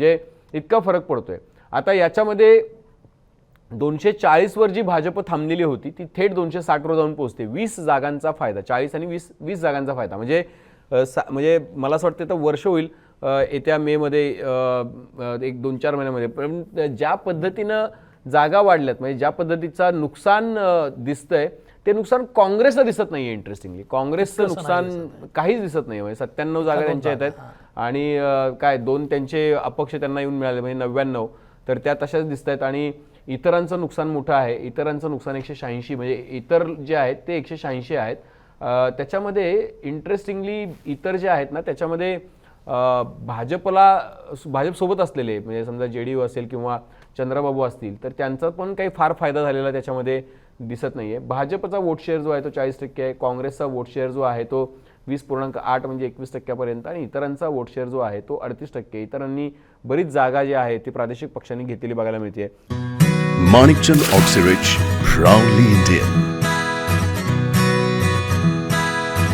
म्हणजे इतका फरक पडतोय. आता याच्यामध्ये दोनशे चाळीसवर जी भाजप थांबलेली होती ती थेट दोनशे साठवर जाऊन पोहोचते. वीस जागांचा फायदा चाळीस आणि वीस वीस जागांचा फायदा. म्हणजे सा म्हणजे मला असं वाटतं तर वर्ष होईल येत्या मेमध्ये एक दोन चार महिन्यामध्ये. पण ज्या पद्धतीनं जागा वाढल्यात म्हणजे ज्या पद्धतीचा नुकसान दिसतंय ते नुकसान काँग्रेसला दिसत नाहीये इंटरेस्टिंगली काँग्रेसचं नुकसान काहीच दिसत नाही म्हणजे सत्त्याण्णव जागा त्यांच्या येत आहेत. आणि काय दोन त्यांचे अपक्ष त्यांना येऊन मिळाले म्हणजे नव्याण्णव. तर त्या तशाच दिसत आहेत आणि इतरांचं नुकसान मोठं आहे. इतरांचं नुकसान एकशे शहाऐंशी म्हणजे इतर जे आहेत ते एकशे शहाऐंशी आहेत. त्याच्यामध्ये इंटरेस्टिंगली इतर जे आहेत ना त्याच्यामध्ये भाजपला भाजपसोबत असलेले म्हणजे समजा जे डी यू असेल किंवा चंद्रबाबू असतील तर त्यांचा पण काही फार फायदा झालेला त्याच्यामध्ये दिसत नाही आहे भाजपचा वोट शेअर जो आहे तो चाळीस टक्के आहे. काँग्रेसचा वोट शेअर जो आहे तो वीस पूर्णांक आठ म्हणजे एकवीस टक्क्यापर्यंत आणि इतरांचा वोट शेअर जो आहे तो अडतीस टक्के. इतरांनी बरीच जागा जी आहे ती प्रादेशिक पक्षांनी घेतलेली बघायला मिळते माणिकचंद Oxyrich, प्राऊडली इंडिया